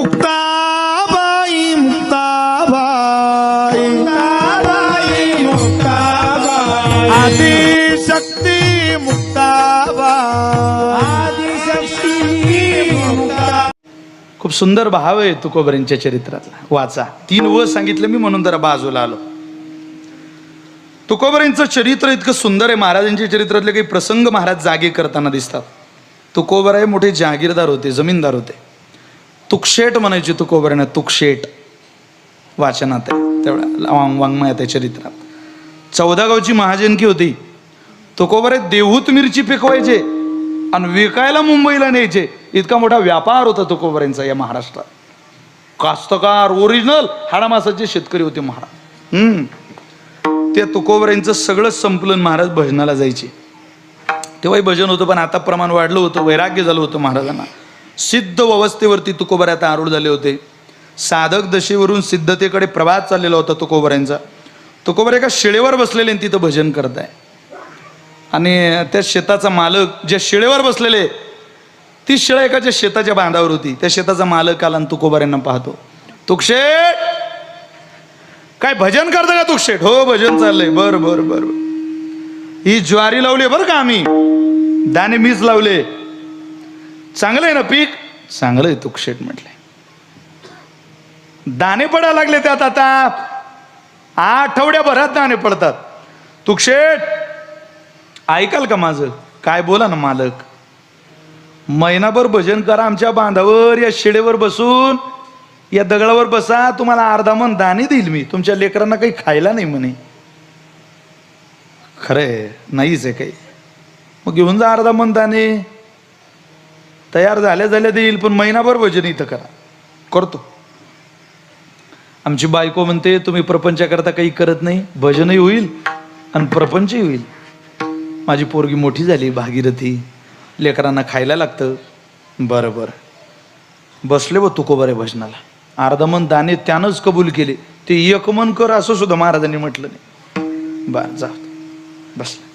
मुक्ताबाई मुक्ताबाई. आदि शक्ती मुक्ताबाई. खूप सुंदर भाव आहे तुकोबरींच्या चरित्रातला. वाचा. तीन व सांगितलं मी म्हणून जरा बाजूला आलो. तुकोबरींचं चरित्र इतकं सुंदर आहे. महाराजांच्या चरित्रातले काही प्रसंग महाराज जागे करताना दिसतात. तुकोबराय मोठे जहागीरदार होते जमीनदार होते. तुकशेट म्हणायची तुकोबऱ्यांना तुकशेट वाचनात आहे. तेवढ्या वांग वाङ्मयात आहे चरित्रात. चौदा गावची महाजनकी होती. तुकोबरे देहूत मिरची पिकवायचे आणि विकायला मुंबईला न्यायचे. इतका मोठा व्यापार होता तुकोबऱ्यांचा या महाराष्ट्रात. कास्तकार ओरिजिनल हाडामासाचे शेतकरी होते महाराज. हम्म. त्या तुकोबऱ्यांचं सगळं संपलन महाराज भजनाला जायचे. तेव्हाही भजन होतं पण आता प्रमाण वाढलं होतं वैराग्य झालं होतं महाराजांना. सिद्ध अवस्थेवरती तुकोबऱ्या आता आरूढ झाले होते. साधक दशेवरून सिद्धतेकडे प्रवास चाललेला होता तुकोबऱ्यांचा तुकोबर एका शिळेवर बसलेले आणि तिथं भजन करताय. आणि त्या शेताचा मालक ज्या शिळेवर बसलेले ती शिळा एकाच्या शेताच्या बांधावर होती त्या शेताचा मालक आला आणि तुकोबऱ्यांना पाहतो. तुकशेट काय भजन करता का तुकशेट हो भजन चाललंय. बर बर बर बर. ही ज्वारी लावली बरं का आम्ही. दाणे मीच लावले. चांगलं आहे ना पीक? चांगलं आहे तुकशेट म्हटलंय. दाणे पडायला लागले त्यात आता. आठवड्याभरात दाणे पडतात. तुकशेट ऐकाल का माझं? काय बोला ना मालक. महिनाभर भजन करा आमच्या बांधावर या शिडेवर बसून. या दगडावर बसा. तुम्हाला अर्धा मन दाणे देईल मी. तुमच्या लेकरांना काही खायला नाही म्हणे. खरंय नाहीच आहे काही. मग घेऊन जा अर्धा मन दाणे. तयार झाल्या झाल्या देईल पण महिनाभर भजन इथं करा. करतो. आमची बायको म्हणते तुम्ही प्रपंचाकरता काही करत नाही भजनही होईल आणि प्रपंचही होईल. माझी पोरगी मोठी झाली भागीरथी. लेकरांना खायला लागतं. बरं बरं. बसले व आहे भजनाला. अर्धमन दाने त्यानंच कबूल केले. ते एकमन कर असं सुद्धा महाराजांनी म्हटलं नाही. बर जा. बसलं.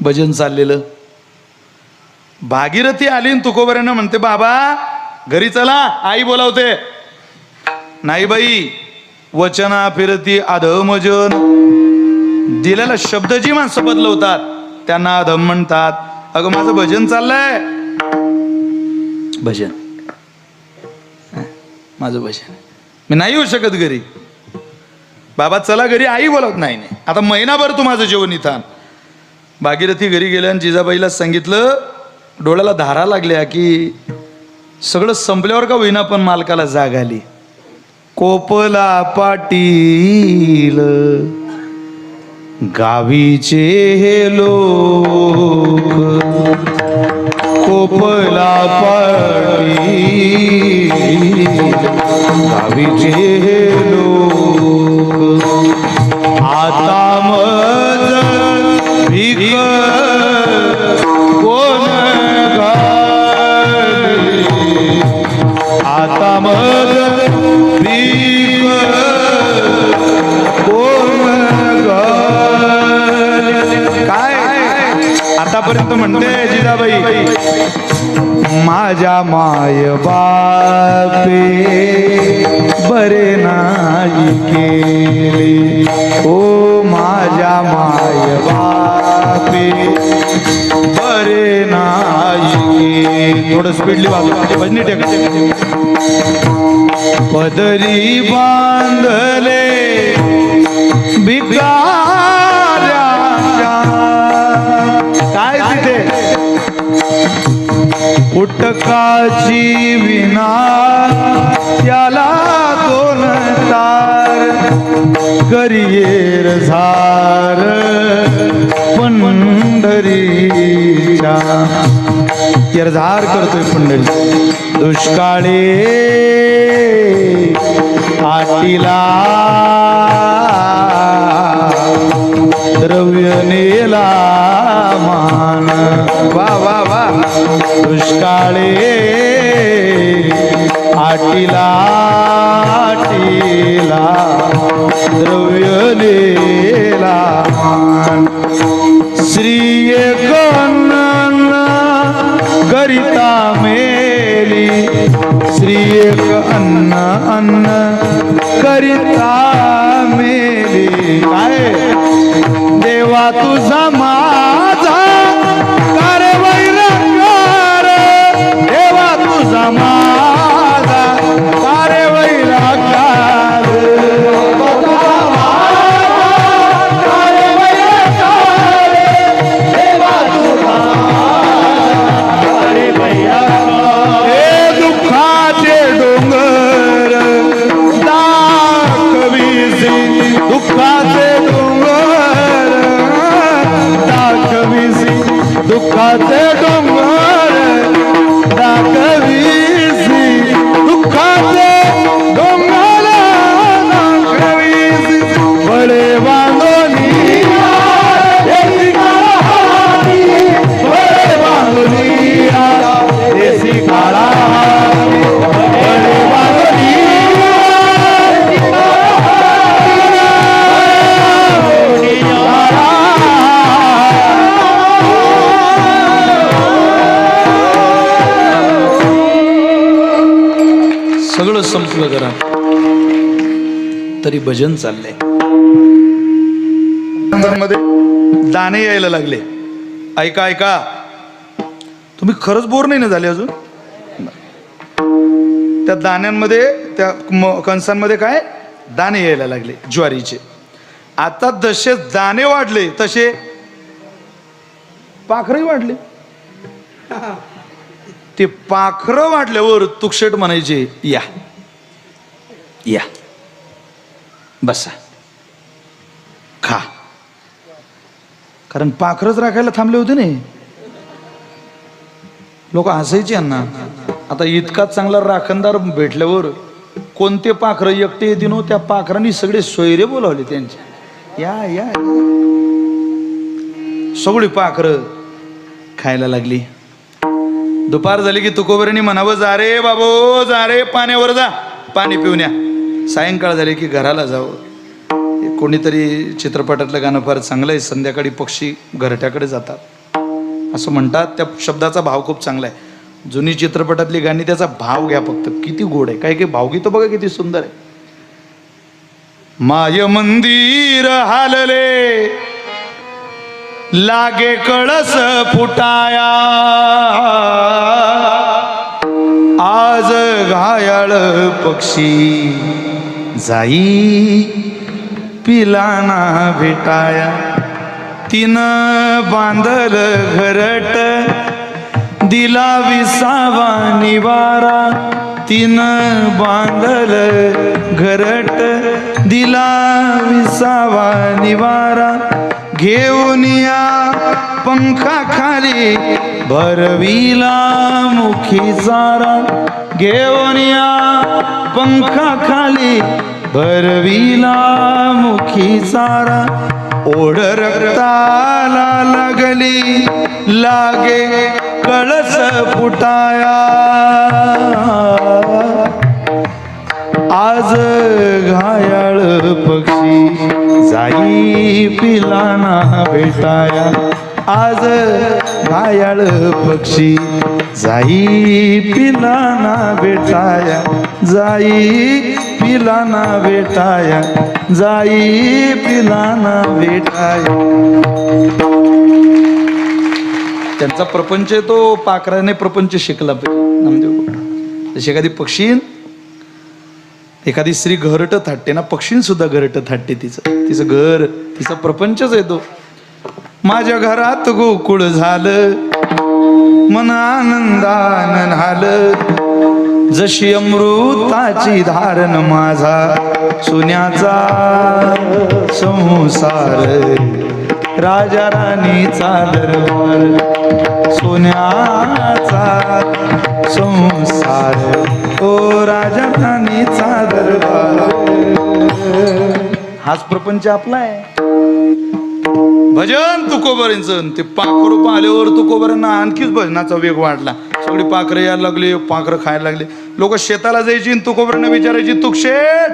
भजन चाललेलं. भागीरथी आली तुकोबऱ्यांना म्हणते बाबा घरी चला आई बोलावते. नाही बाई वचना फिरती अधमजन दिलेला शब्द जी माणसं बदलवतात त्यांना अधम म्हणतात. अगं माझं भजन चाललंय. भजन? माझं भजन. मी नाही येऊ शकत घरी. बाबा चला घरी आई बोलत नाही. नाही आता महिनाभर तू माझं जेवण इथं. भागीरथी घरी गेल्या आणि जिजाबाईला सांगितलं डोळ्याला धारा लागल्या की सगळं संपल्यावर का होईना पण मालकाला जाग आली? कोपला पाटील गावीचे हे लोक कोपला पाटील गावीचे हे लोक. आता मज भीक आतापर्यंत म्हणते जिजाबाई माझ्या माय बापे बरे नाही केले. ओ माझ्या माय बापे थोडं स्पीडली वाजव भजनी टेक पदरी बांधले भिकाऱ्या काय तिथे? उटकाची विना त्याला दोन तार. करियर झार पंढरीच्या. झार करतोय पंढरी दुष्काळे आटीला द्रव्य नेला मान वा वा वा. दुष्काळे आटीला आटीला द्रव्य नेला मान श्री कन्न करिता मेली श्री एक अन्न अन्न करिता भजन चाललंय. मध्ये दाणे यायला लागले. ऐका ऐका. तुम्ही खरंच बोर नाही ना झाले अजून? त्या दाण्यांमध्ये त्या कणसांमध्ये काय? दाणे यायला लागले ज्वारीचे. आता जसे दाणे वाढले तसे पाखरही वाढले. ते पाखरं वाढल्यावर तुकशेट म्हणायचे या. या. बसा. खा. कारण पाखरच राखायला थांबले होते ना लोक हसायचे यांना. आता इतका चांगला राखणदार भेटल्यावर कोणते पाखरं एकटे येते नो त्या पाखरांनी सगळे सोयरे बोलावले त्यांचे. या या. सगळी पाखरं खायला लागली. दुपार झाली की तुकोबऱ्याने म्हणावं जा रे बाबो जा रे पाण्यावर जा. पाणी पिऊन या. सायंकाळ झाले की घराला जावं. कोणीतरी चित्रपटातलं गाणं फार चांगलं आहे संध्याकाळी पक्षी घरट्याकडे जातात. असं म्हणतात त्या शब्दाचा भाव खूप चांगला आहे. जुनी चित्रपटातली गाणी त्याचा भाव घ्या फक्त. किती गोड आहे. काय काही भावगीत बघा किती सुंदर आहे. माय मंदिर हालले लागे कळस फुटाया. आज घायाळ पक्षी. जाई पिलाना भेटाया. तिन बांधल घरट दिला विसावा निवारा. तिन बांधल घरट दिला विसावा निवारा. घेऊन या पंखा खाली भरविला मुखी सारा घेऊन या पंखा खाली भरविला मुखी सारा ओढ रक्ताला लागली लागे कळस फुटाया. आज घायाळ पक्षी जाई पिलाना भेटाया. आज घायाळ पक्षी जाई पिलाना बेटाया जाई पिलाना बेटाया जाई पिलाना बेटाया. त्यांचा प्रपंच आहे तो पाखराने प्रपंच शिकला पाहिजे. नामदेव जशी एखादी पक्षीन एखादी स्त्री घरट थाटते ना पक्षीन सुद्धा घरट थाटते तिचं. तिचं घर तिचा प्रपंचच येतो माझ्या घरात गोकुळ झालं. मन आनंदान झालं जशी अमृताची धारण माझा सोन्याचा संसार. राजा राणीचा दरबार सोन्याचा संसार. ओ राजा राणीचा दरबार हाच प्रपंच आपला आहे. भजन तुकोबरेंचं ते पाखरू आल्यावर तुकोबऱ्यांना आणखीच भजनाचा वेग वाढला. सगळी पाखरं यायला लागली पाखरं खायला लागले. लोक शेताला जायची आणि तुकोबऱ्यांना विचारायची तुकशेट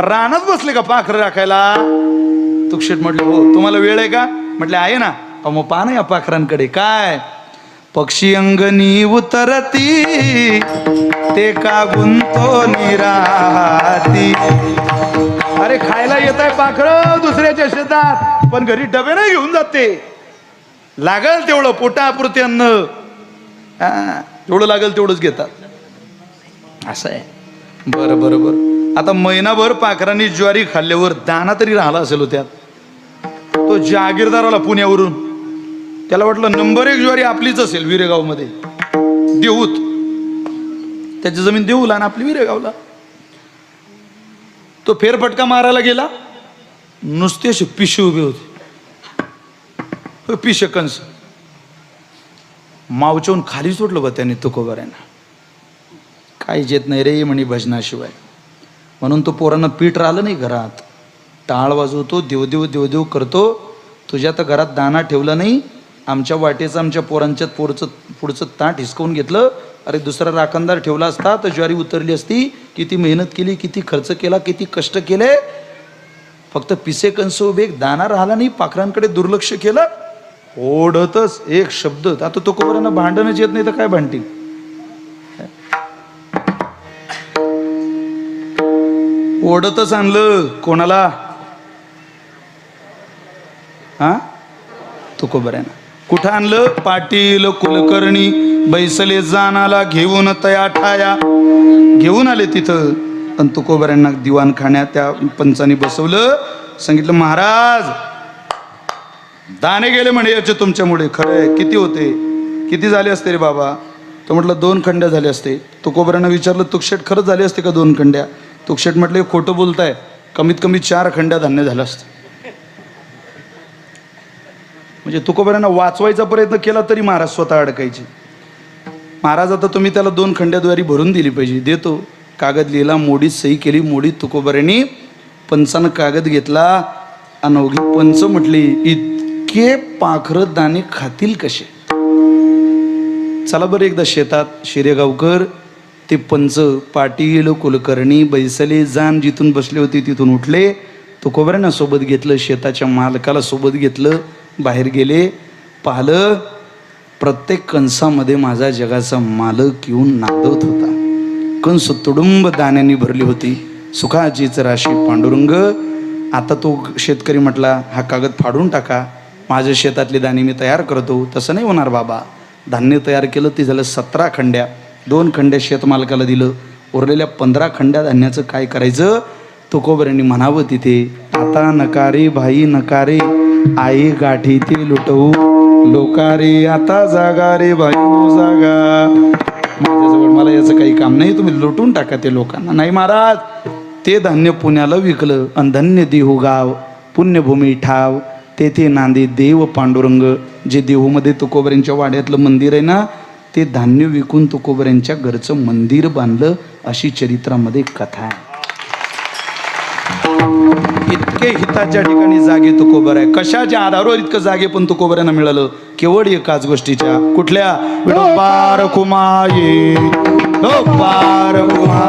रानात बसले का पाखरं राखायला? तुकशेट म्हटलं हो तुम्हाला वेळ आहे का? म्हटले आहे ना. मग पाहा ना या पाखरांकडे काय? पक्षी अंगणी उतरती ते का गुंतो निराती. अरे खायला येत आहे पाखरं दुसऱ्याच्या शेतात पण घरी डबे नाही घेऊन जाते. लागल तेवढं पोटापुरते अन्न. हा जेवढं लागेल तेवढंच घेतात. असं आहे. बरं बरं बरं. आता महिनाभर पाखरांनी ज्वारी खाल्ल्यावर दाना तरी राहिला असेल होत्यात तो जागीरदाराला पुण्यावरून. त्याला वाटलं नंबर एक ज्वारी आपलीच असेल विरेगावमध्ये. देऊत. त्याची जमीन देऊला आणि आपली विरेगावला. तो फेरफटका मारायला गेला. नुसते असे पिशे उभे होते. पिशे कंस मावच्याहून खाली सोडलं बा त्याने तुकोबाऱ्यांना. काही येत नाही रे म्हणे भजनाशिवाय. म्हणून तो पोरांना पीठ राहिलं नाही घरात. टाळ वाजवतो देवदेव देवदेव करतो. तुझ्या तर घरात दाना ठेवला नाही. आमच्या वाटेचं आमच्या पोरांच्या पोरचं पुढचं ताट हिसकवून घेतलं. अरे दुसरा राखणदार ठेवला असता तर ज्वारी उतरली असती. किती मेहनत केली किती खर्च केला किती कष्ट केले. फक्त पिसे कंस उभे दाना राहिला नाही पाखरांकडे दुर्लक्ष केलं. ओढतच एक शब्द. आता तो कोबऱ्यांना भांडणच येत नाही तर काय भांडतील? ओढतच आणलं. कोणाला? हा? तुकोबऱ्यानं कुठं आणलं? पाटील कुलकर्णी बैसले जानाला घेऊन तया ठाया. घेऊन आले तिथं. आणि तुकोबऱ्यांना दिवाणखान्यात त्या पंचाने बसवलं. सांगितलं महाराज दाणे गेले म्हणे याचे तुमच्यामुळे. खरंय किती होते? किती झाले असते रे बाबा? तो म्हटलं दोन खंड्या झाले असते. तुकोबऱ्यांना विचारलं तुकशेट खरंच झाले असते का दोन खंड्या? तुकशेट म्हटले खोटं बोलताय. कमीत कमी चार खंड्या धान्य झालं असतं. म्हणजे तुकोबऱ्यांना वाचवायचा प्रयत्न केला तरी महाराज स्वतः अडकायचे. महाराज आता तुम्ही त्याला दोन खंड्याद्वारी भरून दिली पाहिजे. देतो. कागद लिहिला मोडीत सही केली मोडीत तुकोबऱ्यांनी पंचानं कागद घेतला. अनवघी पंच म्हटली इतके पाखरं दाणे खातील कसे? चला बरं एकदा शेतात शिरेगावकर ते पंच पाटील कुलकर्णी बैसले जान जिथून बसले होते तिथून उठले. तुकोबऱ्यांना सोबत घेतलं शेताच्या मालकाला सोबत घेतलं. बाहेर गेले पाहिलं प्रत्येक कंसामध्ये माझा जगाचा मालक येऊन नांदवत होता. कंस तुडुंब दाण्याने भरली होती. सुखाचीच राशी पांडुरंग आता तो शेतकरी म्हटला हा कागद फाडून टाका. माझ्या शेतातले दाणे मी तयार करतो. तसं नाही होणार बाबा. धान्य तयार केलं ते झालं सतरा खंड्या. दोन खंड्या शेतमालकाला दिलं. उरलेल्या पंधरा खंड्या धान्याचं काय करायचं? तुकोबऱ्यांनी म्हणावं तिथे आता नकारे भाई नकारे आई गाठी ते लुटवू. लोकारे आता जागा रे भाई जागा. माझ्याजवळ मला याचं काही काम नाही तुम्ही लुटून टाका ते लोकांना. नाही महाराज ते धान्य पुण्याला विकलं आणि धन्य देहू गाव पुण्यभूमी ठाव. तेथे नांदे देव पांडुरंग जे देहूमध्ये तुकोबऱ्यांच्या वाड्यातलं मंदिर आहे ना ते धान्य विकून तुकोबऱ्यांच्या घरचं मंदिर बांधलं अशी चरित्रामध्ये कथा आहे. इतके हिताच्या ठिकाणी जागे तुकोबर आहे. कशाच्या आधारावर इतकं जागे पण तुकोबऱ्यांना मिळालं? केवळ एकाच गोष्टीच्या. कुठल्या? विठोबार कुमा